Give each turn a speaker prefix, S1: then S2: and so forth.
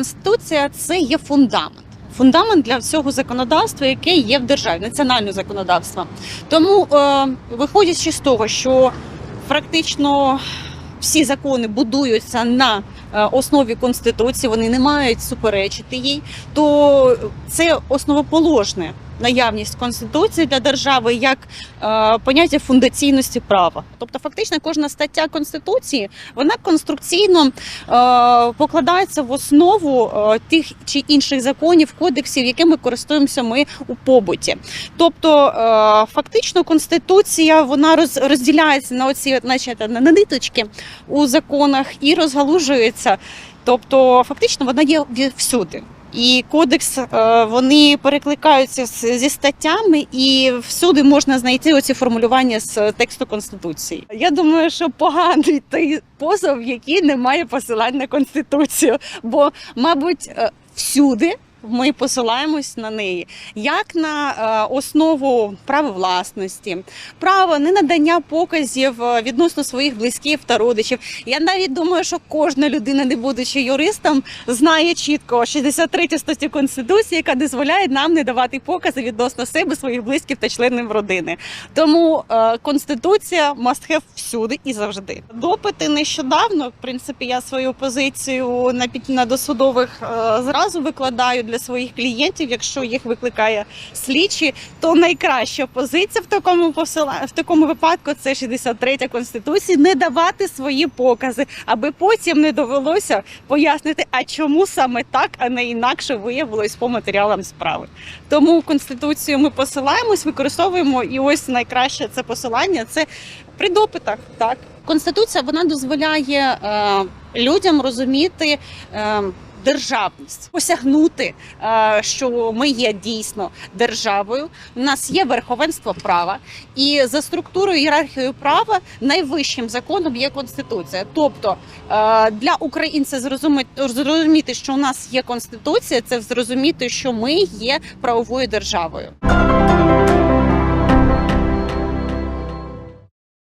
S1: конституція це є фундамент. Фундамент для всього законодавства, яке є в державі, національного законодавства. Тому, е, виходячи з того, що практично всі закони будуються на е, основі конституції, вони не мають суперечити їй, то це основоположне наявність конституції для держави як е, поняття фундаційності права. Тобто, фактично, кожна стаття конституції вона конструкційно е, покладається в основу е, тих чи інших законів, кодексів, якими користуємося ми у побуті. Тобто, е, фактично, конституція вона роз, розділяється на оці, значить, на ниточки у законах і розгалужується. Тобто, фактично, вона є всюди. І кодекс е, вони перекликаються зі статтями, і всюди можна знайти оці формулювання з тексту конституції. Я думаю, що поганий той позов, який не має посилань на конституцію, бо, мабуть, е, всюди. Ми посилаємось на неї як на е, основу права власності, право ненадання показів е, відносно своїх близьких та родичів. Я навіть думаю, що кожна людина, не будучи юристом, знає чітко 63 статті конституції, яка дозволяє нам не давати покази відносно себе, своїх близьких та членів родини. Тому е, конституція must have всюди і завжди. Допити нещодавно. В принципі, я свою позицію на на досудових зразу викладаю для своїх клієнтів. Якщо їх викликає слідчі, то найкраща позиція в такому посила в такому випадку це 63 конституції не давати свої покази, аби потім не довелося пояснити, а чому саме так, а не інакше виявилось по матеріалам справи. Тому конституцію ми посилаємось, використовуємо, і ось найкраще це посилання це при допитах. Так, конституція вона дозволяє е, людям розуміти. Е, Державність посягнути, е, що ми є дійсно державою. У нас є верховенство права, і за структурою ієрархією права найвищим законом є конституція. Тобто е, для українця зрозуміти, що у нас є конституція, це зрозуміти, що ми є правовою державою.